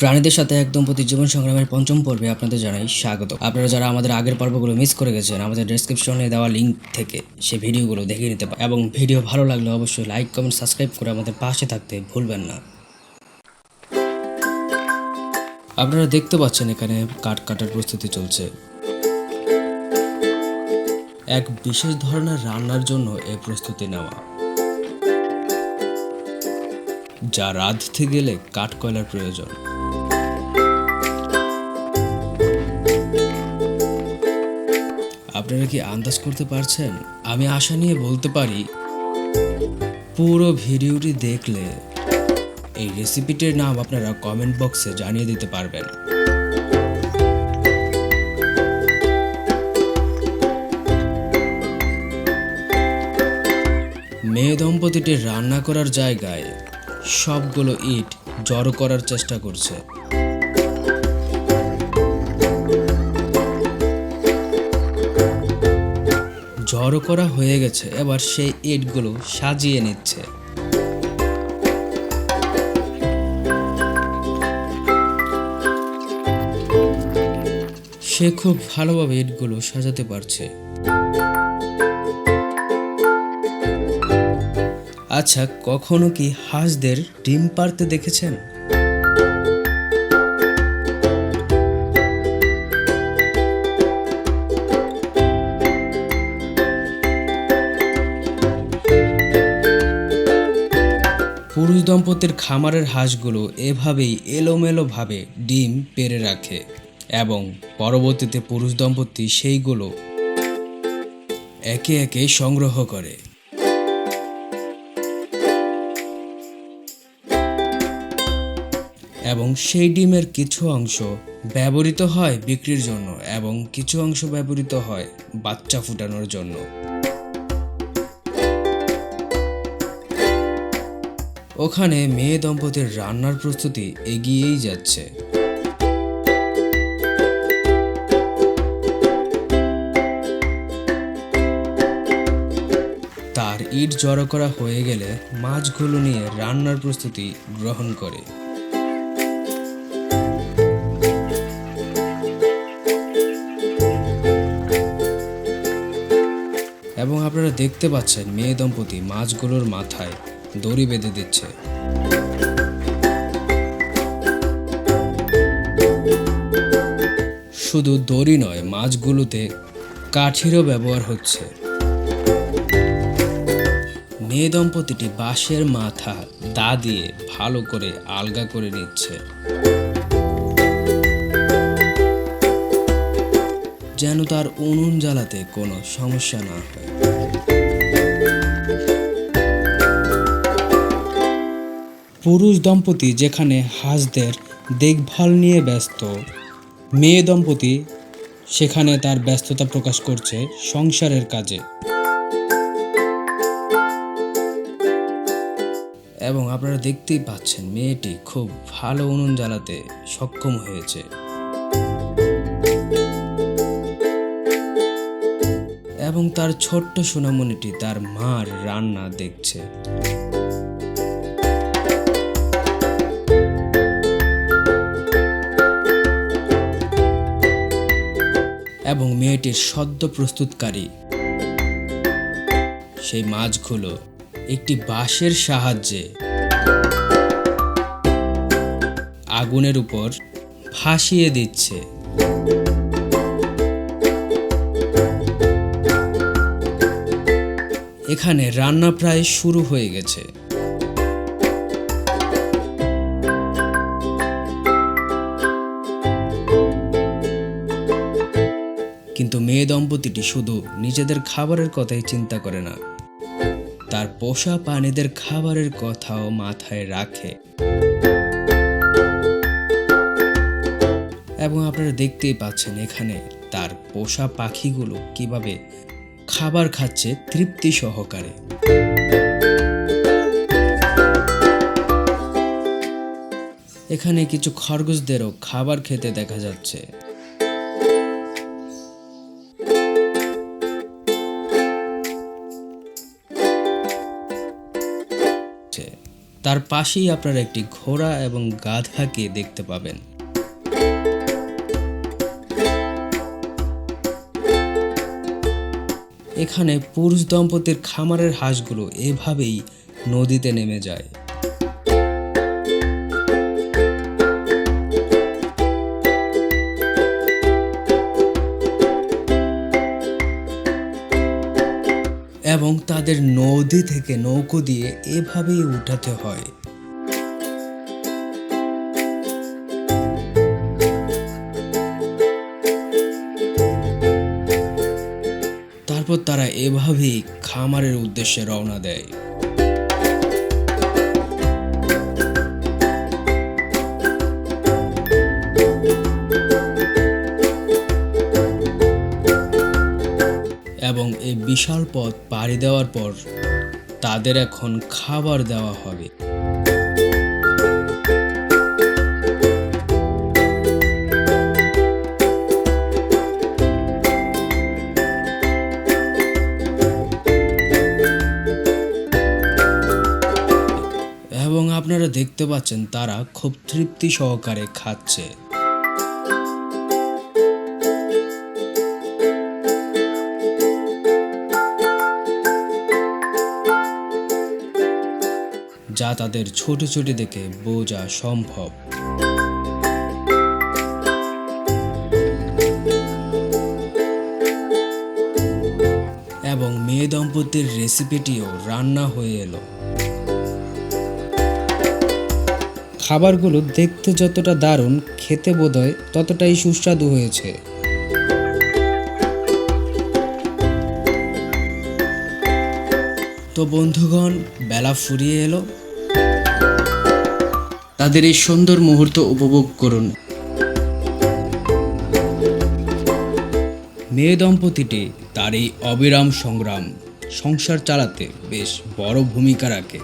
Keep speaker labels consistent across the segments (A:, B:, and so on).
A: প্রাণীদের সাথে একদম প্রতি জীবন সংগ্রামের পঞ্চম পর্বে আপনাদের জানাই স্বাগত। আপনারা যারা আমাদের আগের পর্বগুলো মিস করে গেছেন, আমাদের ডেসক্রিপশনে দেওয়া লিঙ্ক থেকে সে ভিডিওগুলো দেখে নিতে পারেন। এবং ভিডিও ভালো লাগলে অবশ্যই লাইক কমেন্ট সাবস্ক্রাইব করে আমাদের পাশে থাকতে ভুলবেন না। আপনারা দেখতে পাচ্ছেন এখানে কাঠ কাটার প্রস্তুতি চলছে। এক বিশেষ ধরনের রান্নার জন্য এই প্রস্তুতি নেওয়া। যা রাঁধতে গেলে কাঠ কয়লার প্রয়োজন। আপনারা কি আন্দাজ করতে পারছেন? আমি আশা নিয়ে বলতে পারি, পুরো ভিডিওটি দেখলে এই রেসিপিটির নাম আপনারা কমেন্ট বক্সে জানিয়ে দিতে পারবেন। মেয়ে দম্পতিটি রান্না করার জায়গায় সবগুলো ইট জড়ো করার চেষ্টা করছে। জড়ো করা হয়ে গেছে। এবার সেই ইটগুলো সাজিয়ে নিচ্ছে। সে খুব ভালোভাবে ইটগুলো সাজাতে পারছে। আচ্ছা কখনো কি হাঁসদের ডিম পারতে দেখেছেন? পুরুষ দম্পতির খামারের হাঁসগুলো এভাবেই এলোমেলোভাবে ডিম পেরে রাখে এবং পরবর্তীতে পুরুষ দম্পতি সেইগুলো একে একে সংগ্রহ করে। এবং সেই ডিমের কিছু অংশ ব্যবহৃত হয় বিক্রির জন্য এবং কিছু অংশ ব্যবহৃত হয় বাচ্চা ফুটানোর জন্য। ওখানে মেয়ে দম্পতির রান্নার প্রস্তুতি এগিয়েই যাচ্ছে। তার ইট জড়ো করা হয়ে গেলে মাছগুলো নিয়ে রান্নার প্রস্তুতি গ্রহণ করে। এবং আপনারা দেখতে পাচ্ছেন মেয়ে দম্পতি মাছগুলোর মাথায় দড়ি বেঁধে দিচ্ছে। শুধু দড়ি নয়, মাছগুলোতে কাঠিরও ব্যবহার হচ্ছে। মেয়ে দম্পতিটি বাঁশের মাথা দা দিয়ে ভালো করে আলগা করে নিচ্ছে। যেন তার উনুন জ্বালাতে কোনো সমস্যা না হয়। পুরুষ দম্পতি যেখানে হাঁসদের দেখভাল নিয়ে ব্যস্ত, মেয়ে দম্পতি সেখানে তার ব্যস্ততা প্রকাশ করছে সংসারের কাজে। এবং আপনারা দেখতেই পাচ্ছেন মেয়েটি খুব ভালো উনুন জ্বালাতে সক্ষম হয়েছে। এবং তার ছোট্ট সোনামণিটি তার মার রান্না দেখছে। এবং মেয়েটির সদ্য প্রস্তুতকারী। সেই মাছগুলো একটি বাঁশের সাহায্যে আগুনের উপর ভাসিয়ে দিচ্ছে। এখানে রান্না প্রায় শুরু হয়ে গেছে। কিন্তু মেয়ে দম্পতিটি শুধু নিজেদের খাবারের কথাই চিন্তা করে না। তার পোষা প্রাণীদের খাবারের কথাও মাথায় রাখে। এবং আপনারা দেখতেই পাচ্ছেন এখানে তার পোষা পাখিগুলো কীভাবে খাবার খাচ্ছে তৃপ্তি সহকারে। এখানে কিছু খরগোশদেরও খাবার খেতে দেখা যাচ্ছে। তার পাশেই আপনারা একটি ঘোড়া এবং গাধাকে দেখতে পাবেন। এখানে পুরুষ দম্পতির খামারের হাঁসগুলো এভাবেই নদীতে নেমে যায়। এবং তাদের নদী থেকে নৌকো দিয়ে এভাবেই উঠাতে হয়। তারপর তারা এভাবেই খামারের উদ্দেশ্যে রওনা দেয়। বিশাল পথ পাড়ি দেওয়ার পর তাদের এখন খাবার দেওয়া হবে। এবং আপনারা দেখতে পাচ্ছেন তারা খুব তৃপ্তি সহকারে খাচ্ছে। তাদের ছোট ছোট দেখে বোঝা সম্ভব। এবং মেয়ে দম্পতির রেসিপিটিও রান্না হয়ে এলো। খাবারগুলো দেখতে যতটা দারুণ, খেতে বোধহয় ততটাই সুস্বাদু হয়েছে। তো বন্ধুগণ, বেলা ফুরিয়ে এলো। তাদের এই সুন্দর মুহূর্ত উপভোগ করুন। মেয়ে দম্পতিটি তার এই অবিরাম সংগ্রাম, সংসার চালাতে বেশ বড় ভূমিকা রাখে।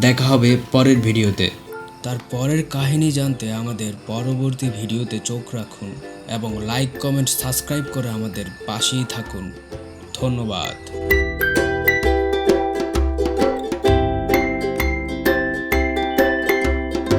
A: দেখা হবে পরের ভিডিওতে। তার পরের কাহিনী জানতে আমাদের পরবর্তী ভিডিওতে চোখ রাখুন এবং লাইক কমেন্ট সাবস্ক্রাইব করে আমাদের পাশেই থাকুন। ধন্যবাদ।